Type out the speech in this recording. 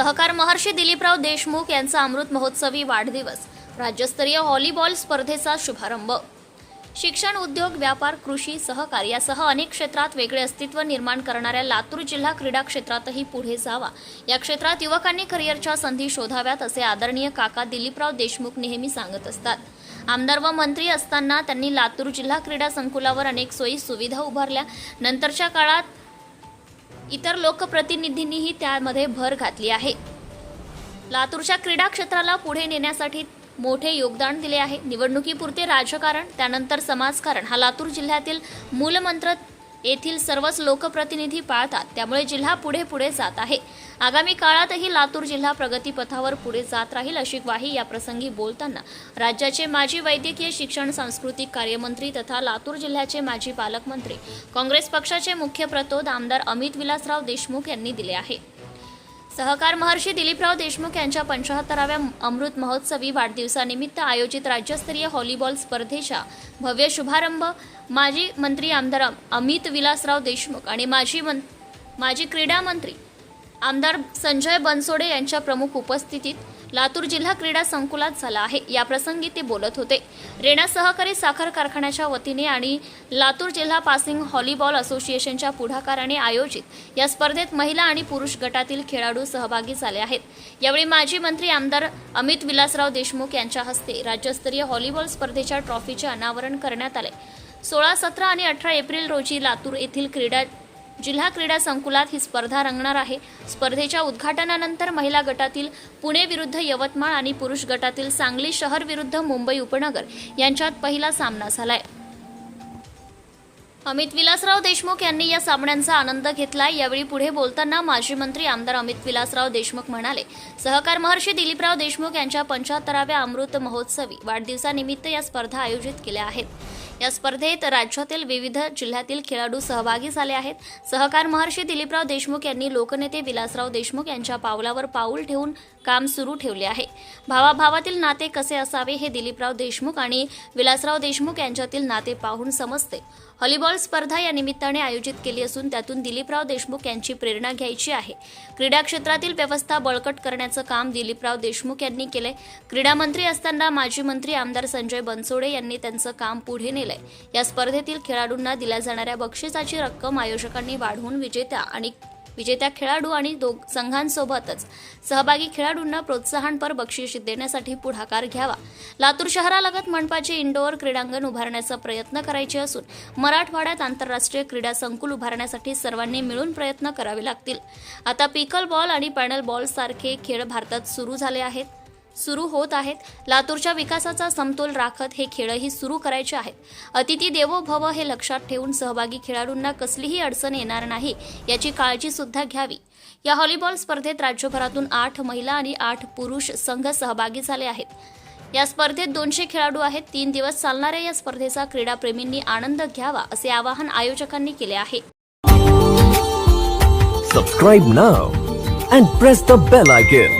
सहकार महर्षी दिलीपराव देशमुख यांचा अमृत महोत्सवी वाढदिवस राज्यस्तरीय व्हॉलीबॉल स्पर्धेचा शुभारंभ. शिक्षण उद्योग व्यापार कृषी सहकार यासह अनेक क्षेत्रात वेगळे अस्तित्व निर्माण करणाऱ्या लातूर जिल्हा क्रीडा क्षेत्रातही पुढे जावा. या क्षेत्रात युवकांनी करिअरच्या संधी शोधाव्यात असे आदरणीय काका दिलीपराव देशमुख नेहमी सांगत असतात. आमदार व मंत्री असताना त्यांनी लातूर जिल्हा क्रीडा संकुलावर अनेक सोयी सुविधा उभारल्या. नंतरच्या काळात इतर लोकप्रतिनिधींनीही त्यामध्ये भर घातली आहे. लातूरच्या क्रीडा क्षेत्राला पुढे नेण्यासाठी मोठे योगदान दिले आहे. निवडणुकीपुरते राजकारण त्यानंतर समाजकारण. हा लातूर जिल्ह्यातील मूलमंत्र येथील सर्वच लोकप्रतिनिधी पाळतात. त्यामुळे जिल्हा पुढे पुढे जात आहे. आगामी काळातही लातूर जिल्हा प्रगतीपथावर पुढे जात राहील अशी ग्वाही या प्रसंगी बोलताना राज्याचे माजी वैद्यकीय शिक्षण सांस्कृतिक कार्यमंत्री तथा लातूर जिल्ह्याचे माजी पालकमंत्री काँग्रेस पक्षाचे मुख्य प्रतोद आमदार अमित विलासराव देशमुख यांनी दिले आहे. सहकार महर्षी दिलीपराव देशमुख यांच्या पंचाहत्तराव्या अमृत महोत्सवी वाढदिवसानिमित्त आयोजित राज्यस्तरीय व्हॉलीबॉल स्पर्धेचा भव्य शुभारंभ माजी मंत्री आमदार अमित विलासराव देशमुख आणि माजी मं माजी क्रीडा मंत्री आमदार संजय बनसोडे यांच्या प्रमुख उपस्थितीत लातूर जिल्हा क्रीडा संकुलात झाला आहे. या प्रसंगी ते बोलत होते. रेणा सहकारी साखर कारखान्याच्या वतीने आणि लातूर जिल्हा पासिंग हॉलीबॉल असोसिएशनच्या पुढाकाराने आयोजित या स्पर्धेत महिला आणि पुरुष गटातील खेळाडू सहभागी झाले आहेत. यावेळी माजी मंत्री आमदार अमित विलासराव देशमुख यांच्या हस्ते राज्यस्तरीय हॉलीबॉल स्पर्धेच्या ट्रॉफीचे अनावरण करण्यात आले. सोळा सतरा आणि अठरा एप्रिल रोजी लातूर येथील क्रीडा जिल्हा क्रीडा संकुलात ही स्पर्धा रंगणार आहे. स्पर्धेच्या उद्घाटनानंतर महिला गटातील पुणे विरुद्ध यवतमाळ आणि पुरुष गटातील सांगली शहर विरुद्ध मुंबई उपनगर यांच्यात पहिला सामना झालाय. अमित विलासराव देशमुख यांनी या सामन्यांचा आनंद घेतला यावेळी पुढे बोलताना माजी मंत्री आमदार अमित विलासराव देशमुख म्हणाले सहकार महर्षी दिलीपराव देशमुख यांच्या पंच्याहत्तराव्या अमृत महोत्सवी वाढदिवसानिमित्त या स्पर्धा आयोजित केल्या आहेत. या स्पर्धेत राज्यातील विविध जिल्ह्यातील खेळाडू सहभागी झाले आहेत. सहकार महर्षी दिलीपराव देशमुख यांनी लोकनेते विलासराव देशमुख यांच्या पावलावर पाऊल ठेवून काम सुरू ठेवले आहे. भावाभावातील नाते कसे असावे हे दिलीपराव देशमुख आणि विलासराव देशमुख यांच्यातील नाते पाहून समजते. हॉलीबॉल स्पर्धा या निमित्ताने आयोजित केली असून त्यातून दिलीपराव देशमुख यांची प्रेरणा घ्यायची आहे. क्रीडा क्षेत्रातील व्यवस्था बळकट करण्याचं काम दिलीपराव देशमुख यांनी केलंय. क्रीडा मंत्री असताना माजी मंत्री आमदार संजय बनसोडे यांनी त्यांचं काम पुढे केलंय या स्पर्धेतील खेळाडूंना दिल्या जाणाऱ्या बक्षिसाची रक्कम आयोजकांनी वाढवून विजेत्या आणि विजेत्या खेळाडू आणि दोघ संघांसोबतच सहभागी खेळाडूंना प्रोत्साहनपर बक्षीस देण्यासाठी पुढाकार घ्यावा. लातूर शहरालगत मनपाचे इंडोअर क्रीडांगण उभारण्याचा प्रयत्न करायचे असून मराठवाड्यात आंतरराष्ट्रीय क्रीडा संकुल उभारण्यासाठी सर्वांनी मिळून प्रयत्न करावे लागतील. आता पिकल बॉल आणि पॅनल बॉल सारखे खेळ भारतात सुरू झाले आहेत. सुरू होत आहेत. लातूरच्या विकासाचा समतोल राखत हे खेळही सुरू करायचे आहेत. अतिथी देवो भव हे लक्षात ठेवून सहभागी खेळाडूंना कसलीही अडचण येणार नाही याची काळजी सुद्धा घ्यावी. या व्हॉलीबॉल स्पर्धेत राज्यभरातून आठ महिला आणि आठ पुरुष संघ सहभागी झाले आहेत. या स्पर्धेत दोनशे खेळाडू आहेत. तीन दिवस चालणाऱ्या या स्पर्धेचा क्रीडाप्रेमींनी आनंद घ्यावा असे आवाहन आयोजकांनी केले आहे. Subscribe now and press the bell icon